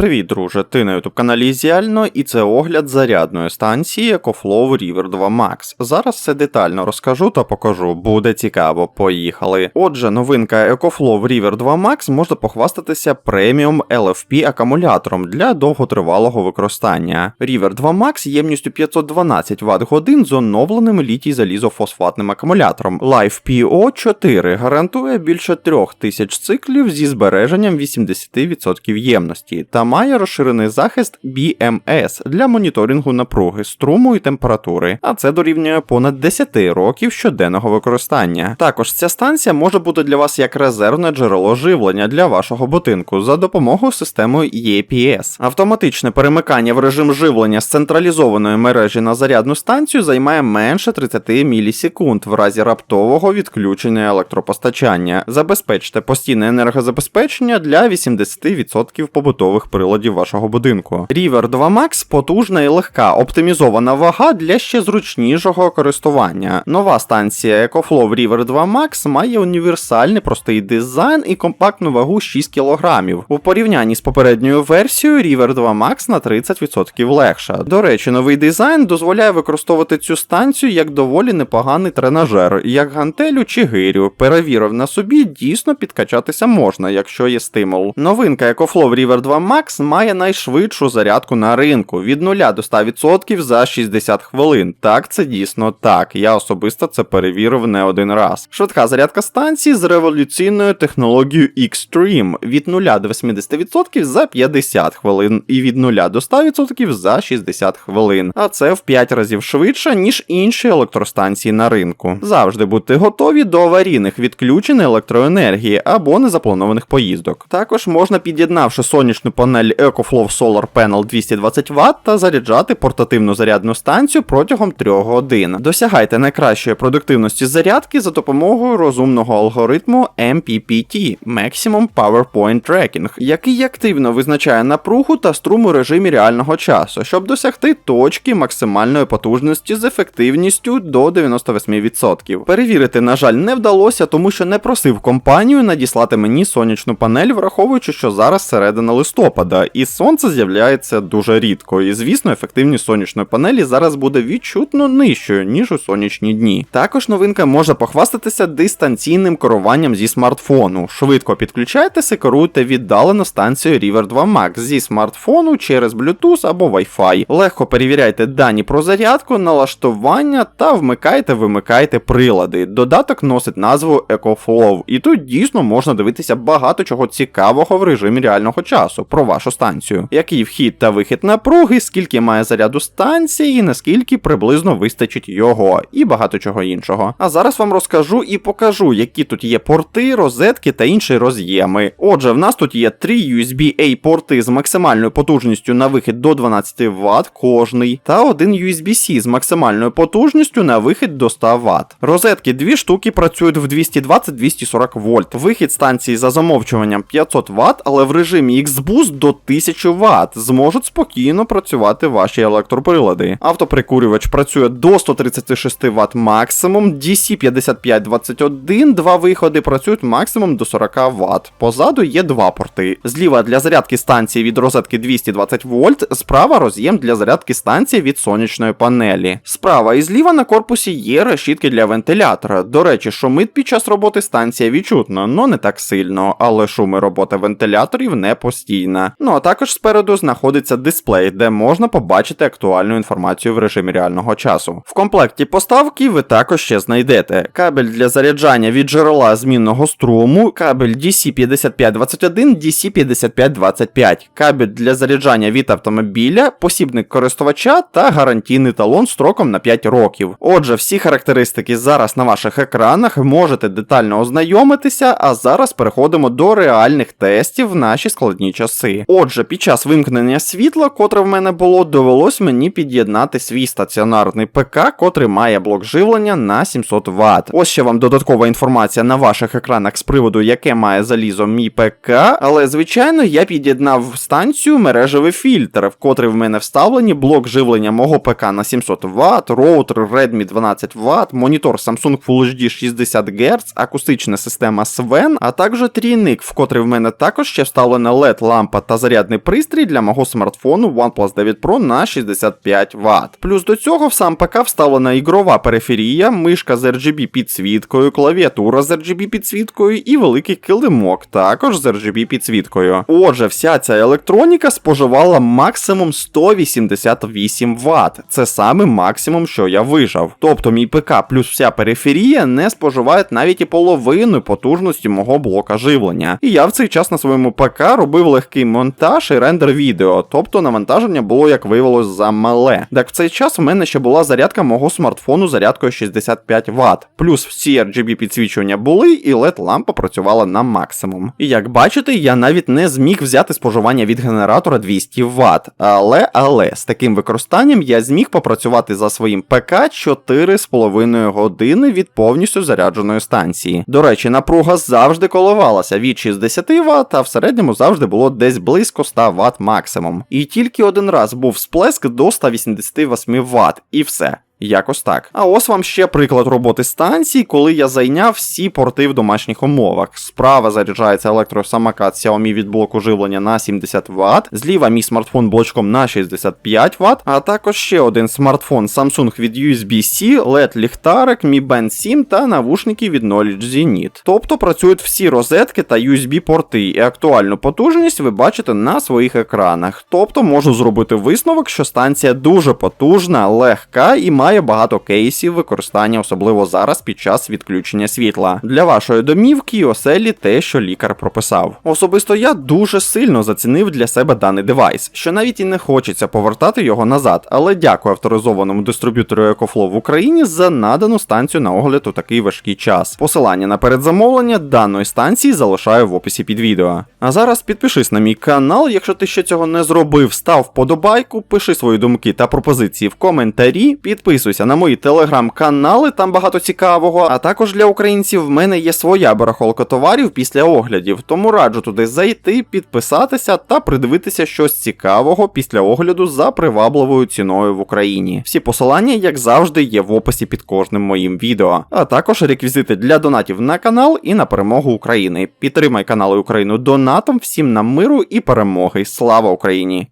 Привіт, друже! Ти на ютуб каналі Ізіально, і це огляд зарядної станції EcoFlow River 2 Max. Зараз все детально розкажу та покажу, буде цікаво, поїхали. Отже, новинка EcoFlow River 2 Max може похвастатися преміум LFP акумулятором для довготривалого використання. River 2 Max ємністю 512 Вт годин з оновленим літій залізофосфатним акумулятором. LiFePO 4 гарантує більше 3000 циклів зі збереженням 80% ємності та має розширений захист BMS для моніторингу напруги, струму і температури, а це дорівнює понад 10 років щоденного використання. Також ця станція може бути для вас як резервне джерело живлення для вашого будинку за допомогою системи EPS. Автоматичне перемикання в режим живлення з централізованої мережі на зарядну станцію займає менше 30 мілісекунд в разі раптового відключення електропостачання. Забезпечте постійне енергозабезпечення для 80% побутових приладів вашого будинку. River 2 Max потужна і легка, оптимізована вага для ще зручнішого користування. Нова станція EcoFlow River 2 Max має універсальний простий дизайн і компактну вагу 6 кг. У порівнянні з попередньою версією River 2 Max на 30% легша. До речі, новий дизайн дозволяє використовувати цю станцію як доволі непоганий тренажер, як гантелю чи гирю. Перевірив на собі, дійсно підкачатися можна, якщо є стимул. Новинка EcoFlow River 2 Max має найшвидшу зарядку на ринку від 0 до 100% за 60 хвилин. Так, це дійсно так. Я особисто це перевірив не один раз. Швидка зарядка станції з революційною технологією Extreme від 0 до 80% за 50 хвилин і від 0 до 100% за 60 хвилин. А це в 5 разів швидше, ніж інші електростанції на ринку. Завжди будьте готові до аварійних відключень електроенергії або незапланованих поїздок. Також можна під'єднавши сонячну панель EcoFlow Solar Panel 220 Вт та заряджати портативну зарядну станцію протягом 3 годин. Досягайте найкращої продуктивності зарядки за допомогою розумного алгоритму MPPT Maximum Power Point Tracking, який активно визначає напругу та струм у режимі реального часу, щоб досягти точки максимальної потужності з ефективністю до 98%. Перевірити, на жаль, не вдалося, тому що не просив компанію надіслати мені сонячну панель, враховуючи, що зараз середина листопада, і сонце з'являється дуже рідко. І звісно, ефективність сонячної панелі зараз буде відчутно нижчою, ніж у сонячні дні. Також новинка може похвастатися дистанційним керуванням зі смартфону. Швидко підключайтеся, керуйте віддалено станцією River 2 Max зі смартфону через Bluetooth або Wi-Fi. Легко перевіряйте дані про зарядку, налаштування та вмикайте, вимикайте прилади. Додаток носить назву EcoFlow, і тут дійсно можна дивитися багато чого цікавого в режимі реального часу вашу станцію. Який вхід та вихід напруги, скільки має заряду станції, наскільки приблизно вистачить його, і багато чого іншого. А зараз вам розкажу і покажу, які тут є порти, розетки та інші роз'єми. Отже, в нас тут є три USB-A порти з максимальною потужністю на вихід до 12 Вт кожний, та один USB-C з максимальною потужністю на вихід до 100 Вт. Розетки дві штуки працюють в 220-240 вольт. Вихід станції за замовчуванням 500 Вт, але в режимі X-Boost до 1000 Вт зможуть спокійно працювати ваші електроприлади. Автоприкурювач працює до 136 Вт максимум, DC5521, два виходи працюють максимум до 40 Вт. Позаду є два порти. Зліва для зарядки станції від розетки 220 вольт, справа роз'єм для зарядки станції від сонячної панелі. Справа і зліва на корпусі є решітки для вентилятора. До речі, шумить під час роботи станція відчутно, но не так сильно, але шуми роботи вентиляторів не постійна. Ну а також спереду знаходиться дисплей, де можна побачити актуальну інформацію в режимі реального часу. В комплекті поставки ви також ще знайдете кабель для заряджання від джерела змінного струму, кабель DC5521, DC5525, кабель для заряджання від автомобіля, посібник користувача та гарантійний талон строком на 5 років. Отже, всі характеристики зараз на ваших екранах можете детально ознайомитися, а зараз переходимо до реальних тестів в наші складні часи. Отже, під час вимкнення світла, котре в мене було, довелось мені під'єднати свій стаціонарний ПК, котрий має блок живлення на 700 Вт. Ось ще вам додаткова інформація на ваших екранах з приводу, яке має залізо мій ПК, але звичайно я під'єднав станцію мережевий фільтр, в котрий в мене вставлені блок живлення мого ПК на 700 Вт, роутер Redmi 12 Вт, монітор Samsung Full HD 60 Гц, акустична система Sven, а також трійник, в котрий в мене також ще вставлена LED лампа та зарядний пристрій для мого смартфону OnePlus 9 Pro на 65 Вт. Плюс до цього в сам ПК вставлена ігрова периферія, мишка з RGB підсвіткою, клавіатура з RGB підсвіткою і великий килимок, також з RGB підсвіткою. Отже, вся ця електроніка споживала максимум 188 Вт. Це саме максимум, що я вижав. Тобто мій ПК плюс вся периферія не споживають навіть і половину потужності мого блока живлення. І я в цей час на своєму ПК робив легкий монтаж і рендер відео, тобто навантаження було, як виявилось, замале. Так в цей час в мене ще була зарядка мого смартфону зарядкою 65 Вт. Плюс всі RGB підсвічування були, і LED лампа працювала на максимум. І як бачите, я навіть не зміг взяти споживання від генератора 200 Вт. Але, але з таким використанням я зміг попрацювати за своїм ПК 4,5 години від повністю зарядженої станції. До речі, напруга завжди коливалася від 60 Вт, а в середньому завжди було десь близько 100 Вт максимум. І тільки один раз був сплеск до 188 Вт, і все. Якось так. А ось вам ще приклад роботи станції, коли я зайняв всі порти в домашніх умовах. Справа заряджається електросамокат Xiaomi від блоку живлення на 70 Вт, зліва мій смартфон блочком на 65 Вт, а також ще один смартфон Samsung від USB-C, LED ліхтарик, Mi Band 7 та навушники від Knowledge Zenit. Тобто працюють всі розетки та USB-порти, і актуальну потужність ви бачите на своїх екранах. Тобто можу зробити висновок, що станція дуже потужна, легка і має має багато кейсів використання, особливо зараз під час відключення світла. Для вашої домівки і оселі те, що лікар прописав. Особисто я дуже сильно зацінив для себе даний девайс, що навіть і не хочеться повертати його назад, але дякую авторизованому дистриб'ютору EcoFlow в Україні за надану станцію на огляд у такий важкий час. Посилання на передзамовлення даної станції залишаю в описі під відео. А зараз підпишись на мій канал, якщо ти ще цього не зробив, став вподобайку, пиши свої думки та пропозиції в коментарі, підписуйся на мої телеграм-канали, там багато цікавого. А також для українців в мене є своя барахолка товарів після оглядів, тому раджу туди зайти, підписатися та придивитися щось цікавого після огляду за привабливою ціною в Україні. Всі посилання, як завжди, є в описі під кожним моїм відео, а також реквізити для донатів на канал і на перемогу України. Підтримай канал і Україну донатом, всім нам миру і перемоги. Слава Україні!